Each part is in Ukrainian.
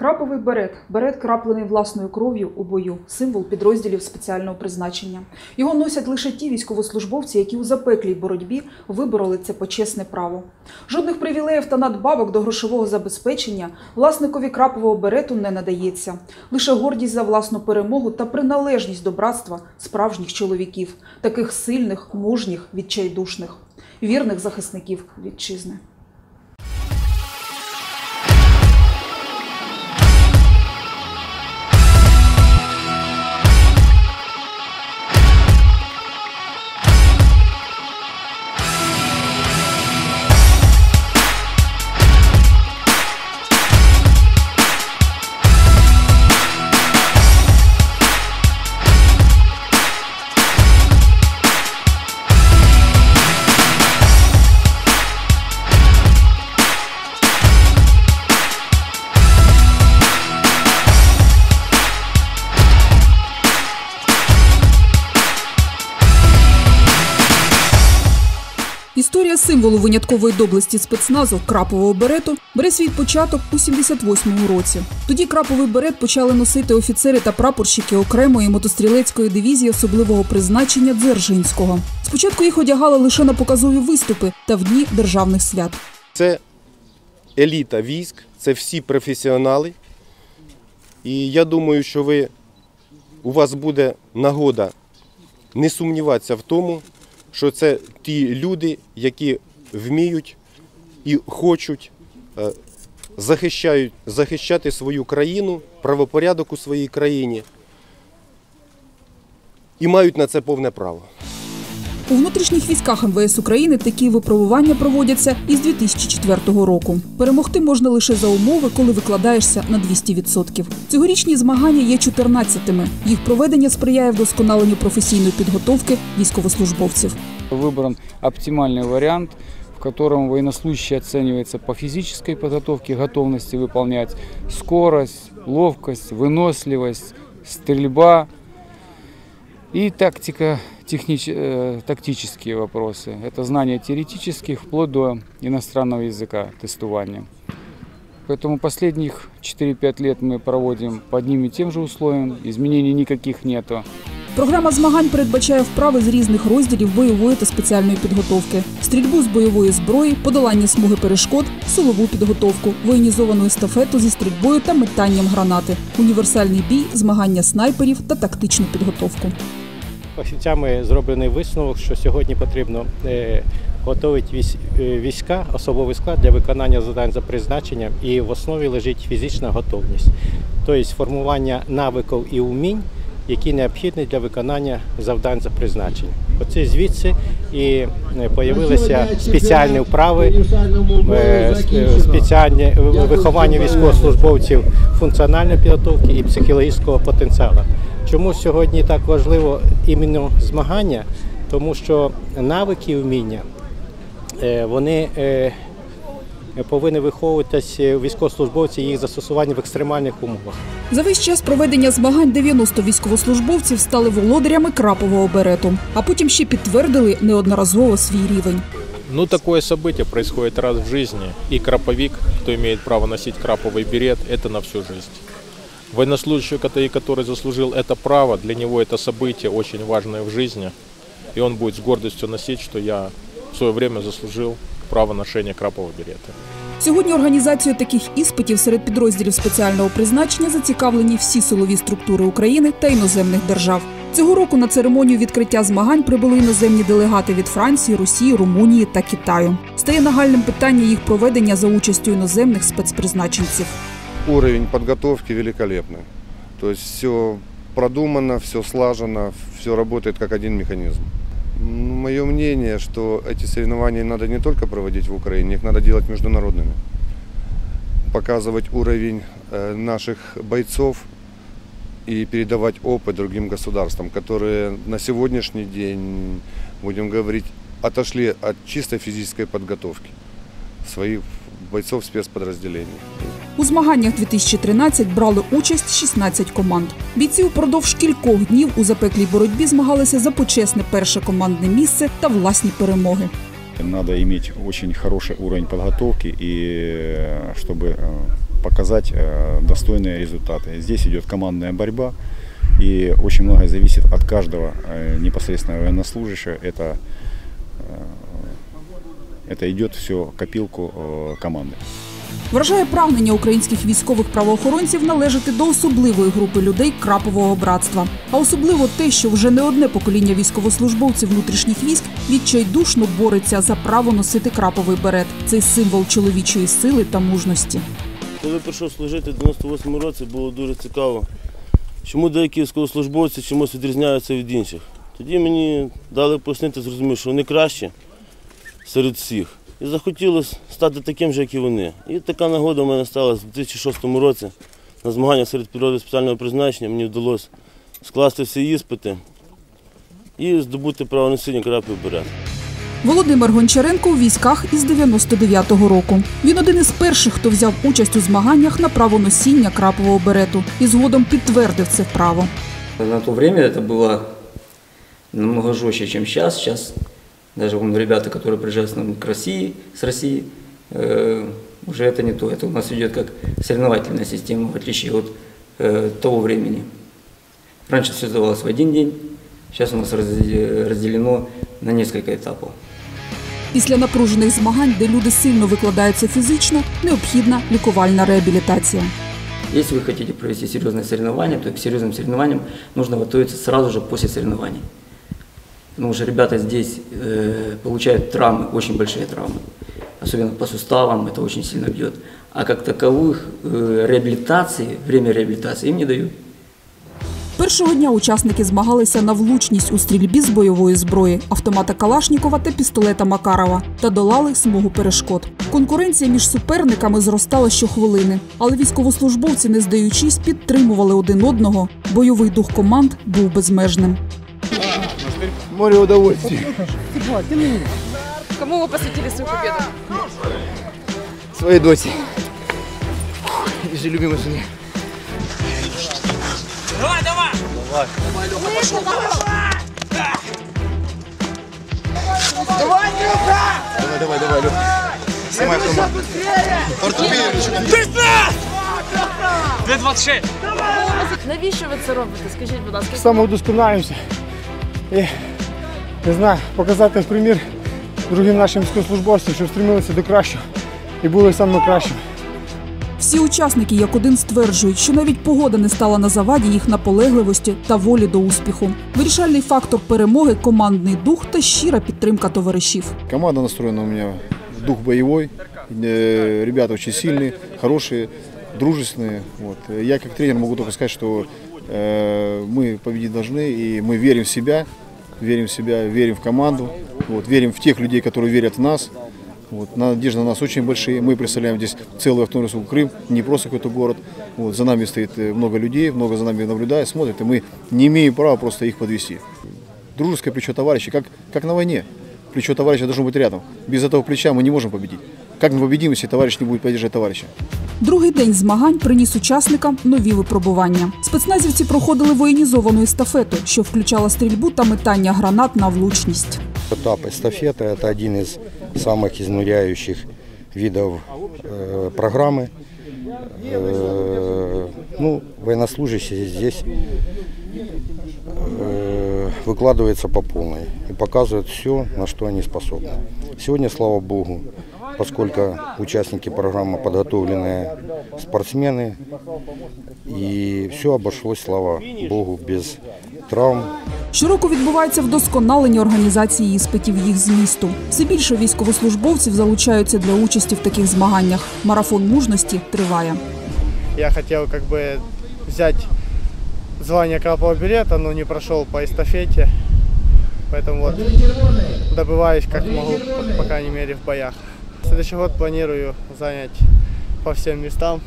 Краповий берет берет, краплений власною кров'ю у бою, символ підрозділів спеціального призначення. Його носять лише ті військовослужбовці, які у запеклій боротьбі вибороли це почесне право. Жодних привілеїв та надбавок до грошового забезпечення власникові крапового берету не надається. Лише гордість за власну перемогу та приналежність до братства справжніх чоловіків, таких сильних, мужніх, відчайдушних, вірних захисників вітчизни. Історія символу виняткової доблесті спецназу крапового берету бере свій початок у 78-му році. Тоді краповий берет почали носити офіцери та прапорщики окремої мотострілецької дивізії особливого призначення Дзержинського. Спочатку їх одягали лише на показові виступи та в дні державних свят. Це еліта військ, це всі професіонали. І я думаю, що ви, у вас буде нагода не сумніватися в тому, що це ті люди, які вміють і хочуть е, захищають, захищати свою країну, правопорядок у своїй країні і мають на це повне право. У внутрішніх військах МВС України такі випробування проводяться із 2004 року. Перемогти можна лише за умови, коли викладаєшся на 200%. Цьогорічні змагання є 14-ми. Їх проведення сприяє вдосконаленню професійної підготовки військовослужбовців. Выбран оптимальный вариант, в котором военнослужащий оценивается по физической подготовке, готовности выполнять скорость, ловкость, выносливость, стрельба И тактика, технич, э, тактические вопросы. Это знание теоретических вплоть до иностранного языка тестирования. Поэтому последних 4-5 лет мы проводим по одним и тем же условиям, изменений никаких нету. Програма змагань передбачає вправи з різних розділів бойової та спеціальної підготовки, стрільбу з бойової зброї, подолання смуги перешкод, силову підготовку, воєнізовану естафету зі стрільбою та метанням гранати, універсальний бій, змагання снайперів та тактичну підготовку. Фахівцями зроблений висновок, що сьогодні потрібно е, готувати е, війська, особовий склад для виконання завдань за призначенням, і в основі лежить фізична готовність, тобто формування навиків і умінь, які необхідні для виконання завдань за призначенням. Оце звідси і з'явилися спеціальні вправи, е, е, спеціальні виховання військовослужбовців функціональної підготовки і психологічного потенціалу. Чому сьогодні так важливо іменно змагання? Тому що навики і вміння е, вони е, повинні виховуватися у військовослужбовців їх застосування в екстремальних умовах. За весь час проведення змагань 90 військовослужбовців стали володарями крапового берету, а потім ще підтвердили неодноразово свій рівень. Ну, такое событие происходит раз в жизни. И краповик, кто имеет право носить краповый берет, это на всю жизнь. Военнослужащий, который, который заслужил это право, для него это событие очень важное в жизни. И он будет с гордостью носить, что я в свое время заслужил право ношения крапового берета. Сьогодні організацією таких іспитів серед підрозділів спеціального призначення зацікавлені всі силові структури України та іноземних держав. Цього року на церемонію відкриття змагань прибули іноземні делегати від Франції, Росії, Румунії та Китаю. Стає нагальним питання їх проведення за участю іноземних спецпризначенців. уровень подготовки великолепный. То есть все продумано, все слажено, все работает как один механизм. Мое мнение, что эти соревнования надо не только проводить в Украине, их надо делать международными. Показывать уровень э, наших бойцов и передавать опыт другим государствам, которые на сегодняшний день, будем говорить, отошли от чистой физической подготовки своих бойцов спецподразделений. У змаганнях 2013 брали участь 16 команд. Бійці упродовж кількох днів у запеклій боротьбі змагалися за почесне перше командне місце та власні перемоги. Надо иметь очень хороший уровень подготовки, и э, чтобы э, показать э, достойные результаты. Здесь идет командная борьба, и очень многое зависит от каждого э, непосредственно военнослужащего. Это, э, это идет все в копилку э, команды. Вражає прагнення українських військових правоохоронців належати до особливої групи людей крапового братства. А особливо те, що вже не одне покоління військовослужбовців внутрішніх військ відчайдушно бореться за право носити краповий берет. Цей символ чоловічої сили та мужності. Коли прийшов служити в 98-му році, було дуже цікаво, чому деякі військовослужбовці чомусь відрізняються від інших. Тоді мені дали пояснити, зрозумів, що вони кращі серед всіх. І захотілося стати таким же, як і вони. І така нагода в мене сталася в 2006 році. На змаганнях серед підрозділів спеціального призначення мені вдалося скласти всі іспити і здобути право носіння крапів берет. Володимир Гончаренко у військах із 99-го року. Він один із перших, хто взяв участь у змаганнях на право носіння крапового берету і згодом підтвердив це право. На то время это было намного жестче, чем сейчас. Сейчас даже вон ребята, которые приезжают с нами к России, с России, э, уже это не то. Это у нас идет как соревновательная система, в отличие от э, того времени. Раньше все сдавалось в один день, сейчас у нас разде- разделено на несколько этапов. Після напружених змагань, де люди сильно викладаються фізично, необхідна лікувальна реабілітація. Если вы хотите провести серьезные соревнования, то к серьезным соревнованиям нужно готовиться сразу же после соревнований. Потому что ребята здесь э, получают травмы, очень большие травмы. Особенно по суставам, это очень сильно бьет. А как таковых э, реабилитации, время реабилитации им не дают. Першого дня учасники змагалися на влучність у стрільбі з бойової зброї, автомата Калашнікова та пістолета Макарова та долали смугу перешкод. Конкуренція між суперниками зростала щохвилини, але військовослужбовці, не здаючись, підтримували один одного. Бойовий дух команд був безмежним. Море удовольствия. Кому вы посвятили свою победу? Своей досе. И же любимой жене. Давай, давай! Давай, давай, давай, Люк. Снимай автомат. Навіщо ви це робите? Скажіть, будь ласка. Самовдосконалюємося. І, не знаю, показати в примір другим нашим військовослужбовцям, щоб стремилися до кращого і були саме кращими. Всі учасники як один стверджують, що навіть погода не стала на заваді їх наполегливості та волі до успіху. Вирішальний фактор перемоги командний дух та щира підтримка товаришів. Команда настроена у меня, дух боевой, э, ребята очень сильные, хорошие, дружественные. Вот. Я как тренер могу только сказать, что э, мы победить должны, и мы верим в себя, Верим в себя, верим в команду, вот, верим в тех людей, которые верят в нас. Вот, надежды на нас очень большие. Мы представляем здесь целую автономную республику Крым, не просто какой-то город. Вот, за нами стоит э, много людей, много за нами наблюдает, смотрит, и мы не имеем права просто их подвести. Дружеское плечо товарища, как, как на войне. Плечо товарища должно быть рядом. Без этого плеча мы не можем победить. Как мы победим, если товарищ не будет поддерживать товарища? Другий день змагань приніс учасникам нові випробування. Спецназівці проходили воєнізовану естафету, що включала стрільбу та метання гранат на влучність. Этап эстафеты – это один из самых изнуряющих видов э, программы. Э, ну, военнослужащие здесь э, выкладываются по полной и показывают все, на что они способны. Сегодня, слава богу, поскольку участники программы подготовленные спортсмены, и все обошлось, слава богу, без травм, Щороку відбувається вдосконалення організації іспитів їх змісту. Все більше військовослужбовців залучаються для участі в таких змаганнях. Марафон мужності триває. Я хотел как бы взять звание крапового билета, но не прошел по эстафете. Поэтому вот добываюсь как могу, по, по крайней мере, в боях. Следующий год планирую занять по всем местам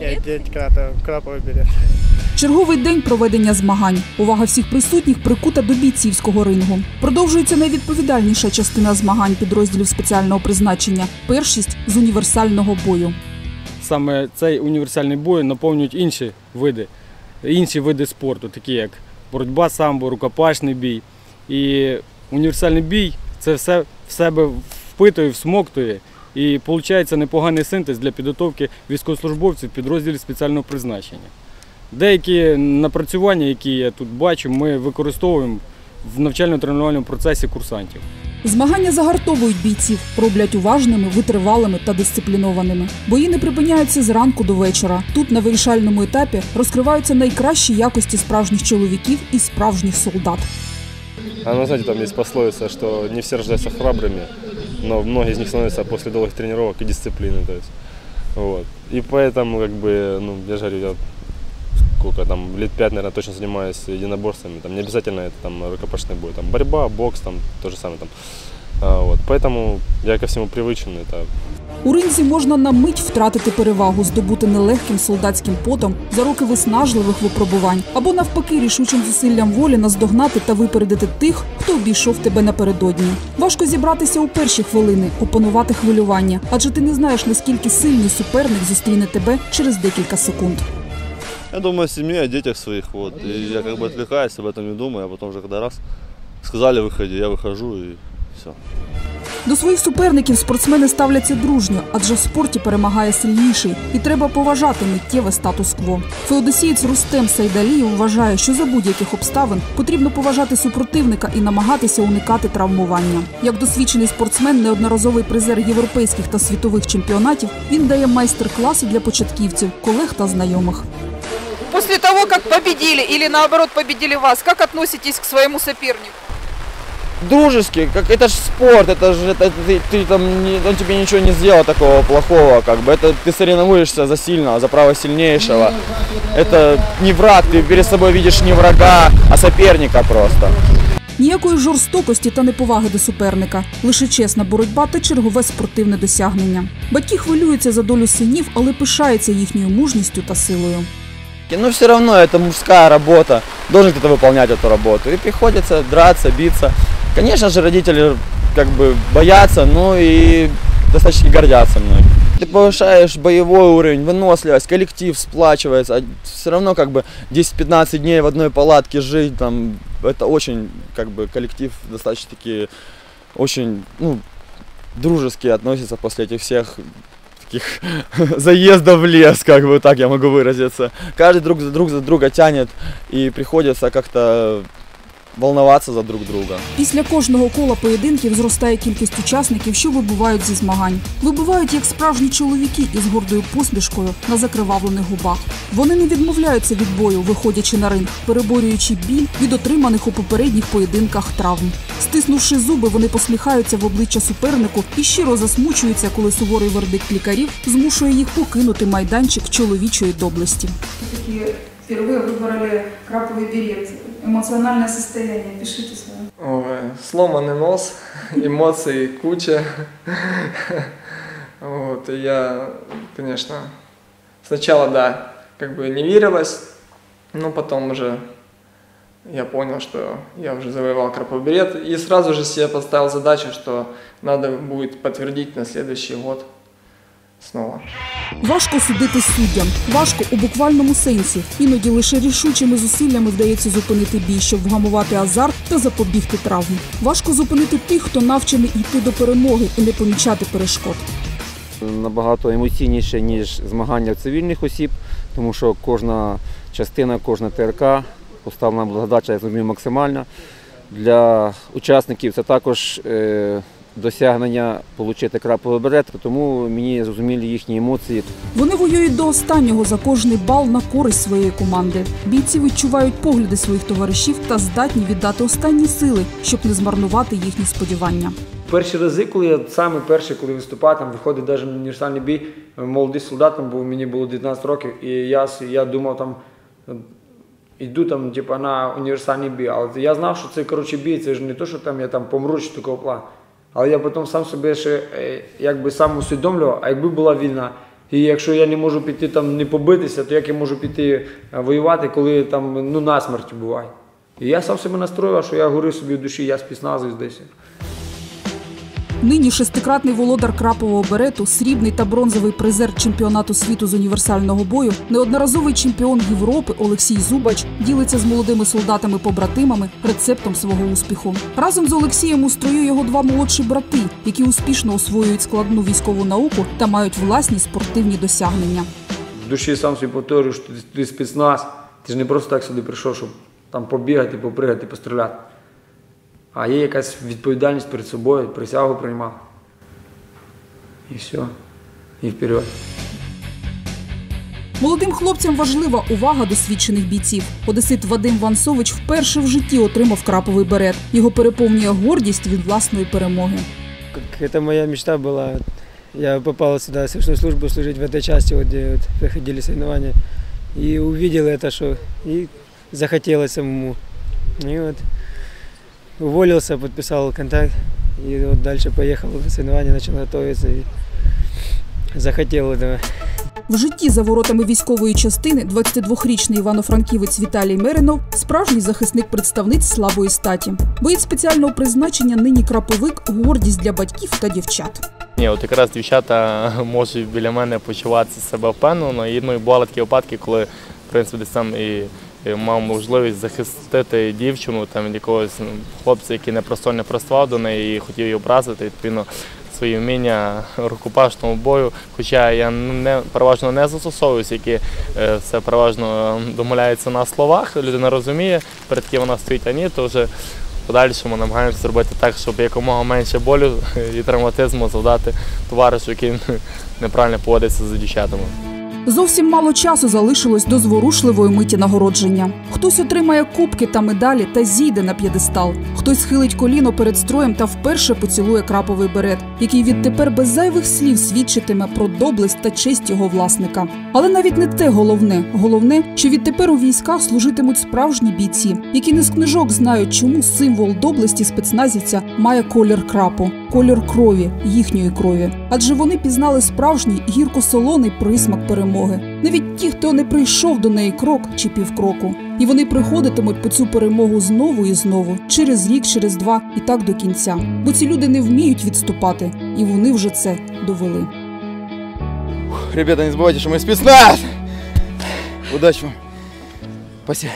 и одеть крата- краповый билет. Черговий день проведення змагань. Увага всіх присутніх прикута до бійцівського рингу. Продовжується найвідповідальніша частина змагань підрозділів спеціального призначення першість з універсального бою. Саме цей універсальний бой наповнюють інші види, інші види спорту, такі як боротьба самбо, рукопашний бій. І універсальний бій це все в себе впитує, всмоктує І виходить непоганий синтез для підготовки військовослужбовців підрозділів спеціального призначення. Деякі напрацювання, які я тут бачу, ми використовуємо в навчально-тренувальному процесі курсантів. Змагання загартовують бійців, роблять уважними, витривалими та дисциплінованими. Бої не припиняються зранку до вечора. Тут на вирішальному етапі розкриваються найкращі якості справжніх чоловіків і справжніх солдат. А ну, знаете, там есть пословица, что не все рождаются храбрыми, но многие из них становятся после долгих тренировок и дисциплины. То есть, вот. И поэтому, как бы, ну, я же говорю, я сколько там, лет пять, наверное, точно занимаюсь единоборствами. Там не обязательно это там рукопашный бой, там борьба, бокс, там то же самое там. А, вот. Поэтому я ко всему привычен. Это У ринзі можна на мить втратити перевагу, здобути нелегким солдатським потом за роки виснажливих випробувань, або навпаки рішучим зусиллям волі наздогнати та випередити тих, хто обійшов тебе напередодні. Важко зібратися у перші хвилини, опанувати хвилювання, адже ти не знаєш наскільки сильний суперник зустріне тебе через декілька секунд. Я думаю о семье, о детях своих. Вот. И я как бы отвлекаюсь, об этом не думаю, а потом уже когда раз сказали выходи, я выхожу и все. До своїх суперників спортсмени ставляться дружньо, адже в спорті перемагає сильніший, і треба поважати миттєве статус-кво. Феодосієць Рустем Сайдалієв вважає, що за будь-яких обставин потрібно поважати супротивника і намагатися уникати травмування. Як досвідчений спортсмен, неодноразовий призер європейських та світових чемпіонатів, він дає майстер-класи для початківців, колег та знайомих. После того, как победили или наоборот победили вас, как относитесь к своему сопернику? дружески, как это же спорт, это же это, ты, ты там не, он тебе ничего не сделал такого плохого, как бы это ты соревнуешься за сильного, за право сильнейшего. Это не враг, ты перед собой видишь не врага, а соперника просто. Ніякої жорстокості та неповаги до суперника, лише чесна боротьба та чергове спортивне досягнення. Батьки хвилюються за долю синів, але пишаються їхньою мужністю та силою. Но все равно это мужская работа, должен кто-то выполнять эту работу. И приходится драться, биться. Конечно же, родители как бы боятся, ну и достаточно гордятся мной. Ты повышаешь боевой уровень, выносливость, коллектив сплачивается. А все равно как бы 10-15 дней в одной палатке жить, там, это очень, как бы, коллектив достаточно таки, очень, ну, дружески относится после этих всех таких заездов в лес, как бы так я могу выразиться. Каждый друг за друг за друга тянет, и приходится как-то волноваться за друг друга. Після кожного кола поєдинків зростає кількість учасників, що вибувають зі змагань. Вибувають як справжні чоловіки із гордою посмішкою на закривавлених губах. Вони не відмовляються від бою, виходячи на ринг, переборюючи біль від отриманих у попередніх поєдинках травм. Стиснувши зуби, вони посміхаються в обличчя супернику і щиро засмучуються, коли суворий вердикт лікарів змушує їх покинути майданчик чоловічої доблесті. Все-таки впервые выбрали краповый берет. Эмоциональное состояние. Пишите свое. Ой, сломанный нос, эмоций куча. Вот, и я, конечно, сначала, да, как бы не верилось, но потом уже я понял, что я уже завоевал краповый берет, и сразу же себе поставил задачу, что надо будет подтвердить на следующий год снова. Важко судити суддям, важко у буквальному сенсі. Іноді лише рішучими зусиллями вдається зупинити бій, щоб вгамувати азарт та запобігти травм. Важко зупинити тих, хто навчений йти до перемоги і не помічати перешкод. набагато емоційніше, ніж змагання цивільних осіб, тому що кожна частина, кожна ТРК поставлена задача, я зрозумів, максимальна. Для учасників це також е, досягнення отримати краповий берет, тому мені зрозуміли їхні емоції. Вони воюють до останнього за кожний бал на користь своєї команди. Бійці відчувають погляди своїх товаришів та здатні віддати останні сили, щоб не змарнувати їхні сподівання. Перші рази, коли я саме перший, коли виступав, там виходить навіть на універсальний бій, молодий солдат, там був, мені було 19 років, і я, я думав там, йду там, типу, на універсальний бій. Але я знав, що це коротше бій, це ж не то, що там я там помру чи такого плану. Але я потім сам собі ще е, якби сам усвідомлював, а якби була війна. І якщо я не можу піти там не побитися, то як я можу піти е, воювати, коли там ну насмерть буває. І я сам себе настроював, що я говорив собі в душі, я спізназуюсь десь. Нині шестикратний володар крапового берету, срібний та бронзовий призер чемпіонату світу з універсального бою, неодноразовий чемпіон Європи Олексій Зубач ділиться з молодими солдатами-побратимами рецептом свого успіху. Разом з Олексієм у строю його два молодші брати, які успішно освоюють складну військову науку та мають власні спортивні досягнення. В душі сам собі повторюю, що ти, спецназ. Ти ж не просто так сюди прийшов, щоб там побігати, попригати, постріляти А є якась відповідальність перед собою, присягу приймав. І все. І вперед. Молодим хлопцям важлива увага досвідчених бійців. Одесит Вадим Вансович вперше в житті отримав краповий берет. Його переповнює гордість від власної перемоги. Как это моя мечта была. Я попал сюда, в срочную службу служить в этой части, вот, где вот проходили соревнования. И увидел это, что и захотелось самому. И вот уволился, подписал контракт. И вот дальше поехал на соревнования, начал готовиться и захотел этого. В житті за воротами військової частини 22-річний івано-франківець Віталій Меринов справжній захисник представниць слабої статі. Боєць спеціального призначення нині краповик гордість для батьків та дівчат. Ні, от якраз дівчата можуть біля мене почувати себе впевнено. І ну, і бували такі випадки, коли в принципі десь там і, мав можливість захистити дівчину там якогось хлопця, який непросто не приставав до неї і хотів її образити. Відповідно, свої вміння рукопашного бою. Хоча я не переважно не застосовуюся, які е, все переважно домовляється на словах. Людина розуміє, перед ким вона стоїть, а ні, то вже. Подальшому намагаємося зробити так, щоб якомога менше болю і травматизму завдати товаришу, який неправильно поводиться з дівчатами. Зовсім мало часу залишилось до зворушливої миті нагородження. Хтось отримає кубки та медалі та зійде на п'єдестал. Хтось схилить коліно перед строєм та вперше поцілує краповий берет, який відтепер без зайвих слів свідчитиме про доблесть та честь його власника. Але навіть не те головне. Головне, що відтепер у військах служитимуть справжні бійці, які не з книжок знають, чому символ доблесті спецназівця має колір крапу, колір крові, їхньої крові. Адже вони пізнали справжній гірко-солоний присмак перемоги. Навіть ті, хто не прийшов до неї крок чи півкроку. І вони приходитимуть по цю перемогу знову і знову, через рік, через два, і так до кінця. Бо ці люди не вміють відступати, і вони вже це довели. Ребята, не забывайте, что мы спецназ! Удачи вам! Спасибо.